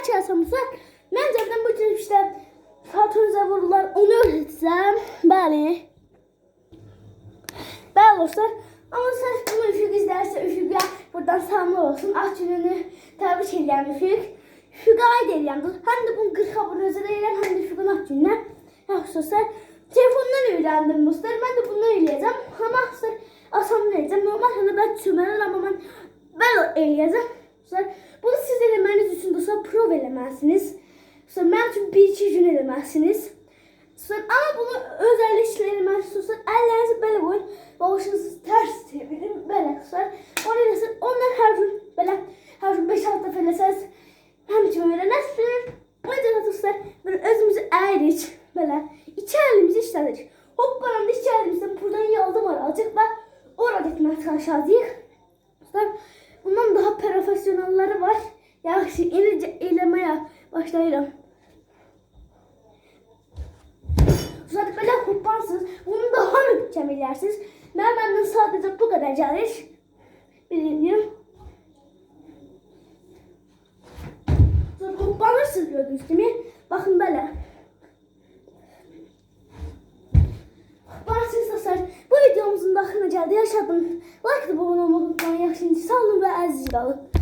bəlkə asamsa, mən cəbdən bu cür işte satırıza vururlar, onu öğretsəm, bəli. Bəli dostlar, amma sən bunu üfüq izlərsə, üfüqə buradan salamlar olsun. Gününü təbrik edirəm üfüq. Üfüqə aid edirəm. Həm də bunu 40 abunəzə deyirəm, həm də üfüqün aç gününə. Yaxşı dostlar, telefondan öyrəndim dostlar. Mən də bunu eləyəcəm. Amma dostlar, asan eləyəcəm. Normal hələ mən çömərəm, amma mən belə eləyəcəm. Dostlar, bunu siz eləməniz üçün dostlar prov eləməlisiniz. Dostlar, mən üçün 1-2 gün eləməlisiniz. Dostlar, amma bunu özellikle eləməlisiniz. Dostlar, əllərinizi belə qoyun. Başınızı ters çevirin. Belə dostlar. Onu eləsiniz. Onlar hər gün belə hər gün 5-6 dəfə eləsəniz həmçinin öyrənərsiniz. O yüzden dostlar, böyle özümüzü əyirik. Belə iki əlimizi işlədirik. Hoppananda iki əlimizden buradan yaldım aralacaq və orada etməyə çalışacağıq. Dostlar, bundan daha profesyonelleri var. Yaxşı, indi eləməyə başlayıram. Zaten böyle hopparsınız. Bunu daha mükemmel yersiniz. Ben benden sadece bu kadar gelir. Biliyorum. Sonra hoppanırsınız gördüğünüz gibi. Bakın böyle. Hopparsınız dostlar. Da abone olmayı unutmayın. Yaxşı, sağ olun qalın.